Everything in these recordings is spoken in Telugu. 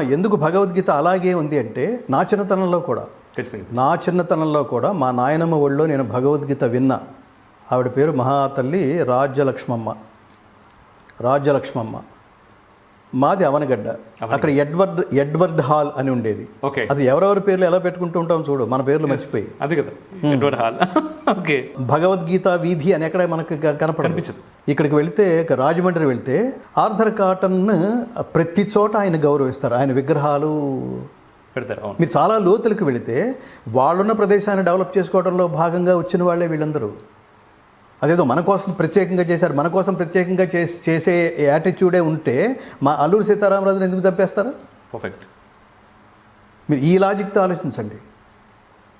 ఎందుకు భగవద్గీత అలాగే ఉంది అంటే నా చిన్నతనంలో కూడా. నా చిన్నతనంలో కూడా మా నాయనమ్మ ఒళ్ళో నేను భగవద్గీత విన్నా. ఆవిడ పేరు మహాతల్లి రాజ్యలక్ష్మమ్మ. రాజ్యలక్ష్మమ్మ. మాది అవనగడ్డ. అక్కడ ఎడ్వర్డ్ ఎడ్వర్డ్ హాల్ అని ఉండేది. ఓకే. అది ఎవరెవరి పేర్లు ఎలా పెట్టుకుంటూ ఉంటాం చూడు మన పేర్లు మర్చిపోయి. అది కదా. Edward hall. ఓకే. భగవద్గీత వీధి అని ఎక్కడ మనకు కనపడదు. ఇక్కడికి వెళ్తే రాజమండ్రి వెళ్తే ఆర్థర్ కాటన్ ప్రతి చోట ఆయన గౌరవిస్తారు. ఆయన విగ్రహాలు పెడతారు. మీరు చాలా లోతులకు వెళితే వాళ్ళున్న ప్రదేశాన్ని డెవలప్ చేసుకోవడంలో భాగంగా వచ్చిన వాళ్ళే వీళ్ళందరూ. అదేదో మన కోసం ప్రత్యేకంగా చేశారు మన కోసం ప్రత్యేకంగా చేసి చేసే యాటిట్యూడే ఉంటే మా అల్లూరు సీతారామరాజుని ఎందుకు చంపేస్తారు? పర్ఫెక్ట్ మీరు ఈ లాజిక్తో ఆలోచించండి.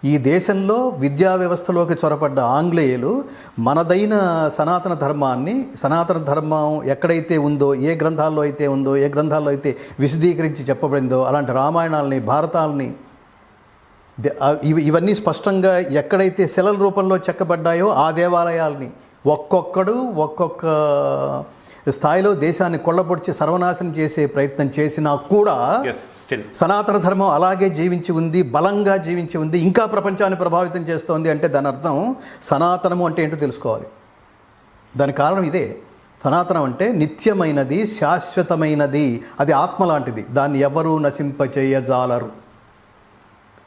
ఈ దేశంలో విద్యా వ్యవస్థలోకి చొరపడ్డ ఆంగ్లేయులు మనదైన సనాతన ధర్మాన్ని సనాతన ధర్మం ఎక్కడైతే ఉందో ఏ గ్రంథాల్లో అయితే ఉందో ఏ గ్రంథాల్లో అయితే విశదీకరించి చెప్పబడిందో అలాంటి రామాయణాలని భారతాలని ఇవన్నీ స్పష్టంగా ఎక్కడైతే శిలల రూపంలో చెక్కబడ్డాయో ఆ దేవాలయాల్ని ఒక్కొక్కడు ఒక్కొక్క స్థాయిలో దేశాన్ని కొల్లపొడిచి సర్వనాశనం చేసే ప్రయత్నం చేసినా కూడా సనాతన ధర్మం అలాగే జీవించి ఉంది బలంగా జీవించి ఉంది ఇంకా ప్రపంచాన్ని ప్రభావితం చేస్తోంది అంటే దాని అర్థం సనాతనము అంటే ఏంటో తెలుసుకోవాలి. దాని కారణం ఇదే. సనాతనం అంటే నిత్యమైనది శాశ్వతమైనది అది ఆత్మ లాంటిది. దాన్ని ఎవరూ నశింపచేయజాలరు.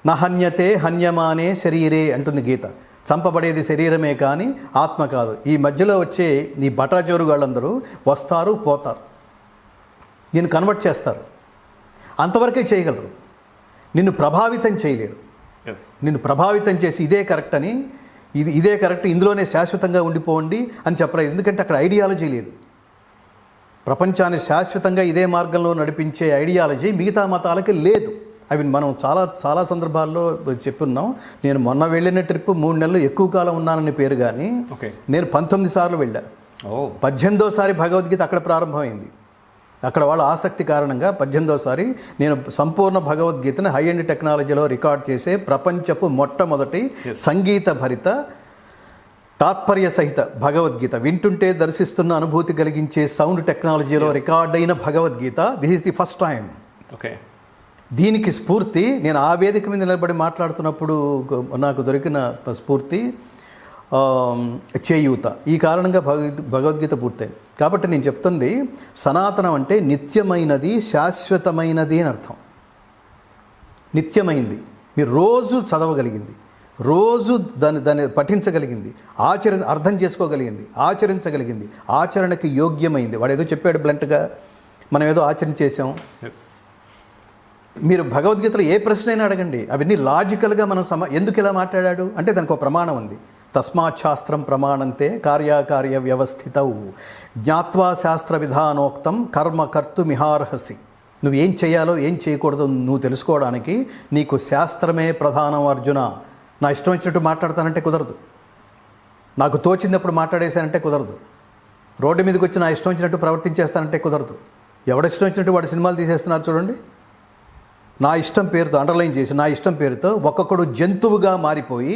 నహన్యతే హన్యమానే శరీరే అంటుంది గీత. చంపబడేది శరీరమే కానీ ఆత్మ కాదు. ఈ మధ్యలో వచ్చే ఈ బటాజోరు వాళ్ళందరూ వస్తారు పోతారు. దీన్ని కన్వర్ట్ చేస్తారు. అంతవరకే చేయగలరు. నిన్ను ప్రభావితం చేయలేరు. నిన్ను ప్రభావితం చేసి ఇదే కరెక్ట్ అని ఇది ఇదే కరెక్ట్ ఇందులోనే శాశ్వతంగా ఉండిపోండి అని చెప్పలేదు. ఎందుకంటే అక్కడ ఐడియాలజీ లేదు. ప్రపంచాన్ని శాశ్వతంగా ఇదే మార్గంలో నడిపించే ఐడియాలజీ మిగతా మతాలకి లేదు. అవి మనం చాలా చాలా సందర్భాల్లో చెప్పున్నాం నేను మొన్న వెళ్ళిన ట్రిప్ మూడు నెలలు ఎక్కువ కాలం ఉన్నానని పేరు కానీ ఓకే. నేను పంతొమ్మిది సార్లు వెళ్ళా. ఓ. పద్దెనిమిదోసారి భగవద్గీత అక్కడ ప్రారంభమైంది. అక్కడ వాళ్ళ ఆసక్తి కారణంగా పద్దెనిమిదోసారి నేను సంపూర్ణ భగవద్గీతను హై ఎండ్ టెక్నాలజీలో రికార్డ్ చేసే ప్రపంచపు మొట్టమొదటి సంగీత భరిత తాత్పర్య సహిత భగవద్గీత. వింటుంటే దర్శిస్తున్న అనుభూతి కలిగించే సౌండ్ టెక్నాలజీలో రికార్డ్ అయిన Bhagavad Gita. This is the first time okay దీనికి స్ఫూర్తి నేను ఆ వేదిక మీద నిలబడి మాట్లాడుతున్నప్పుడు నాకు దొరికిన స్ఫూర్తి చేయూత. ఈ కారణంగా భగవద్ భగవద్గీత పూర్తయింది. కాబట్టి నేను చెప్తుంది సనాతనం అంటే నిత్యమైనది శాశ్వతమైనది అని అర్థం. నిత్యమైంది. మీరు రోజు చదవగలిగింది. రోజు దాన్ని దాన్ని పఠించగలిగింది. ఆచర అర్థం చేసుకోగలిగింది. ఆచరించగలిగింది. ఆచరణకి యోగ్యమైంది. వాడు ఏదో చెప్పాడు బ్లంట్గా. మనం ఏదో ఆచరణ చేసాం మీరు భగవద్గీతలో ఏ ప్రశ్న అయినా అడగండి. అవన్నీ లాజికల్గా మనం సమ ఎందుకు ఇలా మాట్లాడాడు? అంటే దానికి ఒక ప్రమాణం ఉంది. తస్మాత్ శాస్త్రం ప్రమాణంతే కార్యకార్య వ్యవస్థితవు జ్ఞాత్వా శాస్త్ర విధానోక్తం కర్మ కర్తు మిహార్హసి నువ్వు ఏం చేయాలో ఏం చేయకూడదో నువ్వు తెలుసుకోవడానికి నీకు శాస్త్రమే ప్రధానం అర్జున. నా ఇష్టం వచ్చినట్టు మాట్లాడతానంటే కుదరదు. నాకు తోచినప్పుడు మాట్లాడేశానంటే కుదరదు. రోడ్డు మీదకి వచ్చి నా ఇష్టం వచ్చినట్టు ప్రవర్తించేస్తానంటే కుదరదు. ఎవడిష్టం వచ్చినట్టు వాడు సినిమాలు తీసేస్తున్నారు చూడండి. నా ఇష్టం పేరుతో అండర్లైన్ చేసి నా ఇష్టం పేరుతో ఒక్కొక్కడు జంతువుగా మారిపోయి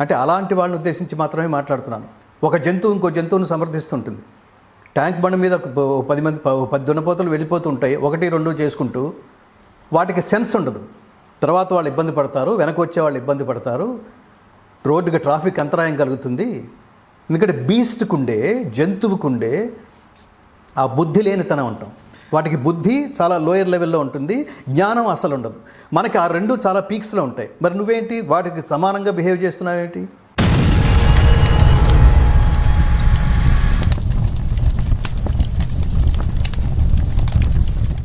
అంటే అలాంటి వాళ్ళని ఉద్దేశించి మాత్రమే మాట్లాడుతున్నాను. ఒక జంతువు ఇంకో జంతువును సమర్థిస్తుంటుంది. ట్యాంక్ బండ్ మీద పది మంది పది దున్నపోతలు వెళ్ళిపోతూ ఉంటాయి. ఒకటి రెండు చేసుకుంటూ వాటికి సెన్స్ ఉండదు. తర్వాత వాళ్ళు ఇబ్బంది పడతారు వెనక వచ్చే వాళ్ళు ఇబ్బంది పడతారు. రోడ్డుకి ట్రాఫిక్ అంతరాయం కలుగుతుంది. ఎందుకంటే బీస్ట్కుండే జంతువుకుండే ఆ బుద్ధి లేనితనం అంటాం. వాటికి బుద్ధి చాలా లోయర్ లెవెల్లో ఉంటుంది జ్ఞానం అసలు ఉండదు. మనకి ఆ రెండు చాలా పీక్స్లో ఉంటాయి. మరి నువ్వేంటి? వాటికి సమానంగా బిహేవ్ చేస్తున్నావేంటి?